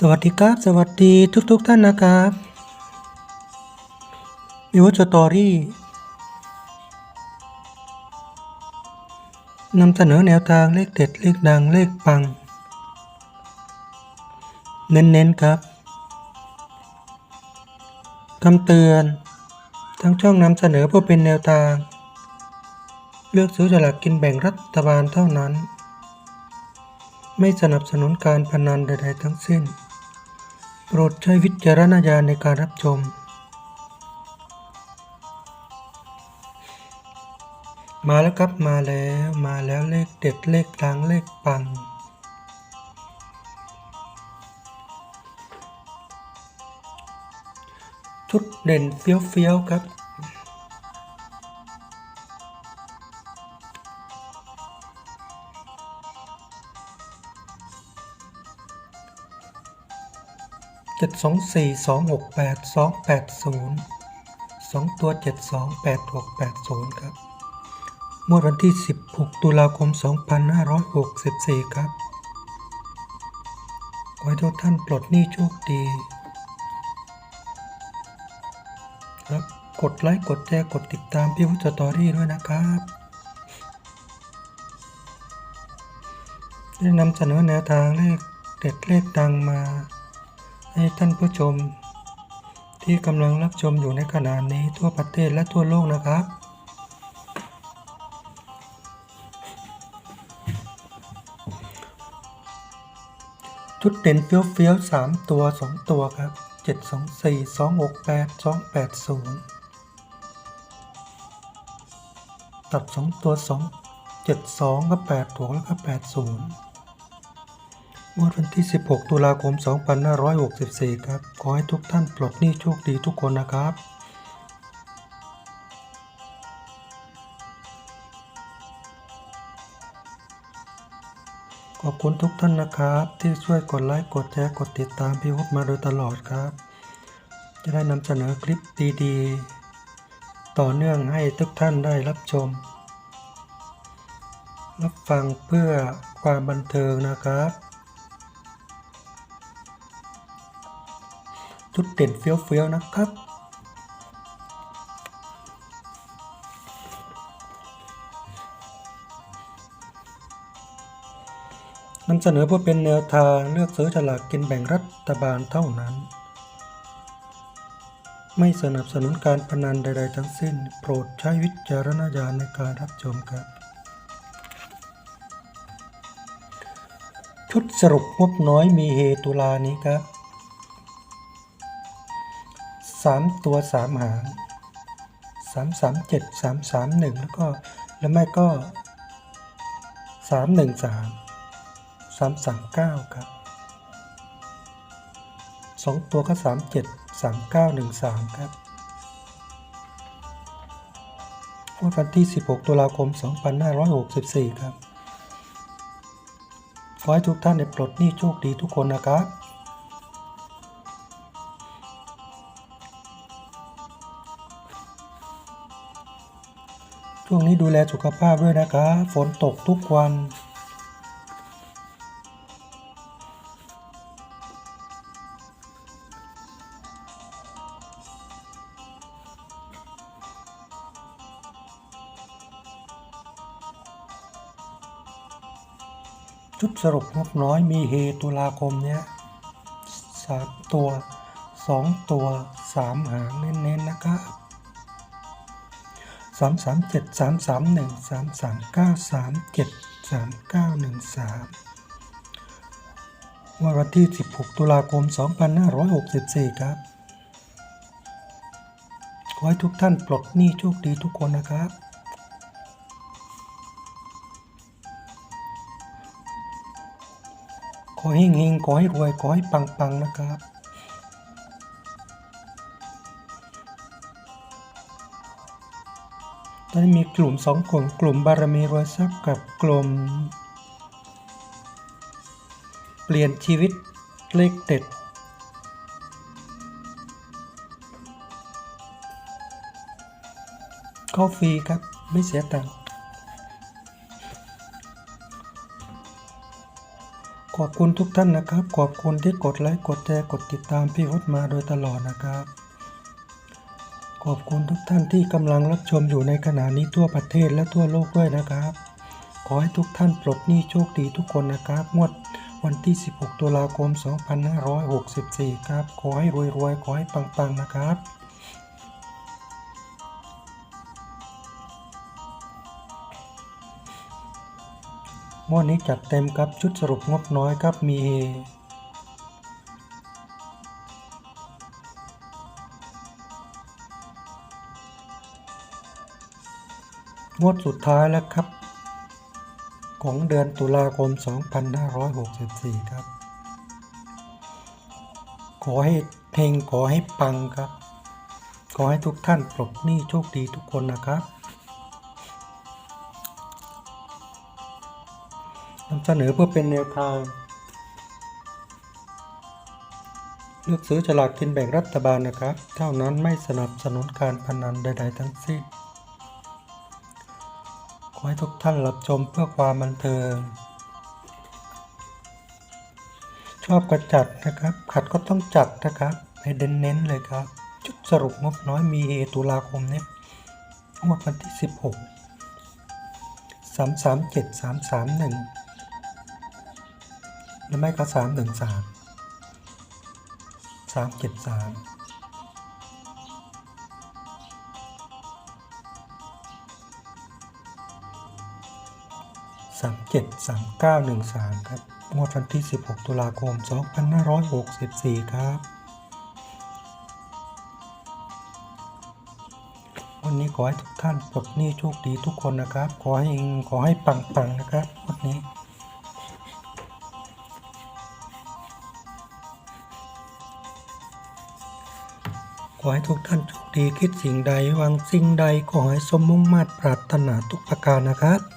สวัสดีครับ สวัสดีทุกๆทท่านนะครับมิวสตอรี่นำเสนอแนวทางเลขเด็ด เลขดัง เลขปัง เน้นๆครับคำเตือนทั้งช่องนำเสนอเพื่อเป็นแนวทาง เลือกซื้อฉลากกินแบ่งรัฐบาลเท่านั้น ไม่สนับสนุนการพนันใดๆทั้งสิ้น โปรดใช้วิจารณญาณในการรับชม มาแล้วครับมาแล้วมาแล้วเลขเด็ดเลขดังเลขปัง ชุดเด่นเฟี้ยวๆครับ จ็ดสองสี่สองหกแปดสองแปดศูนย์สองตัวเจ็ดสองแปดหกแปดศูนย์ครับงวดวันที่สิบหกตุลาคมสองพันห้าร้อยหกสิบสี่ครับ ขอให้ทุกท่านปลดหนี้โชคดี ครับ กดไลค์ กดแชร์ กดติดตามพี่วุฒิสตอรี่ด้วยนะครับได้นำเสนอแนวทางเลขเด็ดเลขดังมา ให้ท่านผู้ชม ที่กำลังรับชมอยู่ในขณะนี้ทั่วประเทศและทั่วโลกนะครับ ชุดเด่นเฟี้ยวเฟี้ยวสามตัวสองตัวครับเจ็ดสองสี่สองหกแปดสองแปดศูนย์ตัดสองตัวสองเจ็ดสองก็แปดถวแล้วก็แปดศูนย์ งวดวันที่ 16 ตุลาคม 2564 ครับ ขอให้ทุกท่านปลดหนี้โชคดีทุกคนนะครับขอบคุณทุกท่านนะครับ ที่ช่วยกดไลค์กดแชร์กดติดตามพี่วุฒิมาโดยตลอดครับ จะได้นำเสนอคลิปดีๆ ต่อเนื่องให้ทุกท่านได้รับชม รับฟังเพื่อความบันเทิงนะครับ ชุดเด่นเฟี้ยวๆนะครับ นำเสนอเพื่อเป็นแนวทางเลือกซื้อฉลากกินแบ่งรัฐบาลเท่านั้น ไม่สนับสนุนการพนันใด ๆ ทั้งสิ้น โปรดใช้วิจารณญาณในการรับชมครับชุดสรุปงบน้อยมีเฮตุลานี้ครับ สามตัวสามหางสามสามเจ็ดสามสามหนึ่งแล้วก็แล้วไม่ก็สามหนึ่งสามสามสามเก้าครับสองตัวก็สามเจ็ดสามเก้าหนึ่งสามครับวดวันที่ 16 ตุลาคม 2564 ครับ ขอให้ทุกท่านได้ปลดหนี้โชคดีทุกคนนะครับ ช่วงนี้ดูแลสุขภาพด้วยนะครับฝนตกทุกวัน ชุดสรุปงบน้อยมีเฮตุลาคมเนี้ยสามตัวสองตัวสามหางเน้นๆนะครับ สามสามเจ็ดสามสามหนึ่งสามสามเก้าสามเจ็ดสามเก้าหนึ่งสามวันที่ 16 ตุลาคม 2564 ครับ ขอให้ทุกท่านปลดหนี้โชคดีทุกคนนะครับ ขอให้เฮงๆขอให้รวย ขอให้ปัง ๆ นะครับ ตอนนี้มีกลุ่มสองกลุ่ม กลุ่มบารมีรวยทรัพย์กับกลุ่ม เปลี่ยนชีวิตเลขเด็ดเข้าฟรีครับ ไม่เสียตังค์ขอบคุณทุกท่านนะครับ ขอบคุณที่กดไลค์ กดแชร์ กดติดตามพี่วุฒิมาโดยตลอดนะครับ ขอบคุณทุกท่านที่กำลังรับชมอยู่ในขณะนี้ทั่วประเทศและทั่วโลกด้วยนะครับ ขอให้ทุกท่านปลดหนี้โชคดีทุกคนนะครับ งวดวันที่ 16 ตุลาคม 2564 ครับ ขอให้รวยๆ ขอให้ปังๆ นะครับงวดนี้จัดเต็มครับชุดสรุปงบน้อยครับมีเฮ งวดสุดท้ายแล้วครับ ของเดือนตุลาคม 2564 ครับ ขอให้เพลงขอให้ปังครับ ขอให้ทุกท่านปลดหนี้โชคดีทุกคนนะครับนำเสนอเพื่อเป็นแนวทาง เลือกซื้อฉลากกินแบ่งรัฐบาลนะครับ เท่านั้นไม่สนับสนุนการพนันใด ๆ ทั้งสิ้น ให้ทุกท่านรับชมเพื่อความบันเทิง ชอบกระจัดนะครับ ขัดก็ต้องจัดนะครับ ให้เน้นๆเลยครับ จุดสรุปงบน้อยมีเอตุลาคมเนี่ยงบวันที่ 16 337 331หรือไม่ก็ 313 373 373913 ครับ งวดวันที่ 16 ตุลาคม 2564 ครับ วันนี้ขอให้ทุกท่านปลดหนี้โชคดีทุกคนนะครับ ขอให้ขอให้ปังๆนะครับวันนี้ขอให้ทุกท่านโชคดีคิดสิ่งใดวางสิ่งใดขอให้สมมุ่งมาตรปรารถนาทุกประการนะครับ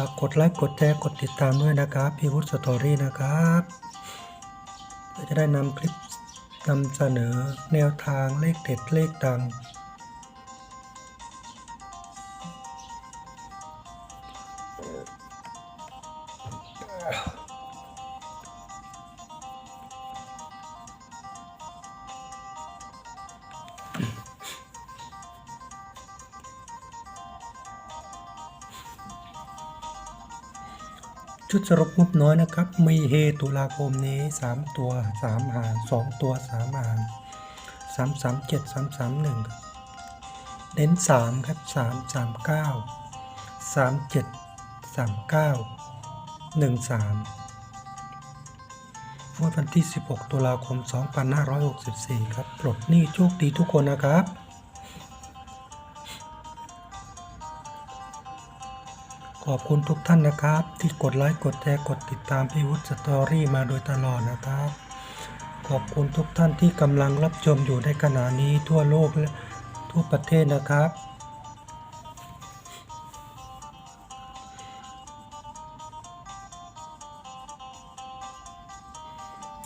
ฝากกดไลค์กดแชร์กดติดตามด้วยนะครับพี่วุฒิสตอรี่นะครับเพื่อจะได้นำคลิปนำเสนอแนวทางเลขเด็ดเลขดัง ชุดสรุปงบน้อยนะครับ มีเฮตุลาคมนี้ 3 ตัว 3 หาง 2 ตัว 3 หาง 3 3 7 3 3 1ครับเน้น3ครับ 3 3 9 3 7 3 9 1 3งวดวันที่ 16 ตุลาคม 2564 ครับ ปลดหนี้โชคดีทุกคนนะครับ ขอบคุณทุกท่านนะครับ ที่กดไลค์กดแชร์กดติดตามพี่วุฒิสตอรี่มาโดยตลอดนะครับ ขอบคุณทุกท่านที่กำลังรับชมอยู่ในขณะนี้ทั่วโลกและทั่วประเทศนะครับ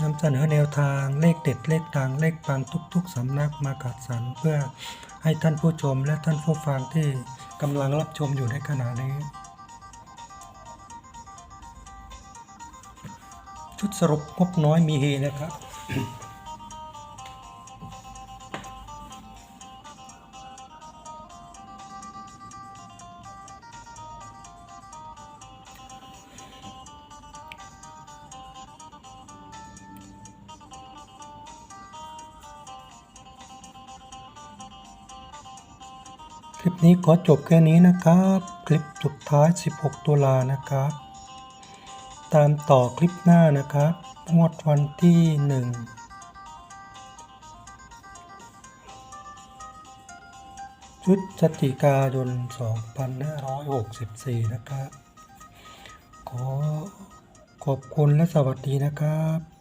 นำเสนอแนวทางเลขเด็ดเลขดังเลขปังทุก ๆสำนักมากัดสรรเพื่อให้ท่านผู้ชมและท่านผู้ฟังที่กำลังรับชมอยู่ในขณะนี้ ชุดสรุปงบน้อยมีเฮนะครับ คลิปนี้ขอจบแค่นี้นะครับ คลิปสุดท้าย 16 ตุลานะครับ ตามต่อคลิปหน้านะครับงวดวันที่ 1 ชุดสติกายน 2564 นะครับ ขอขอบคุณและสวัสดีนะครับ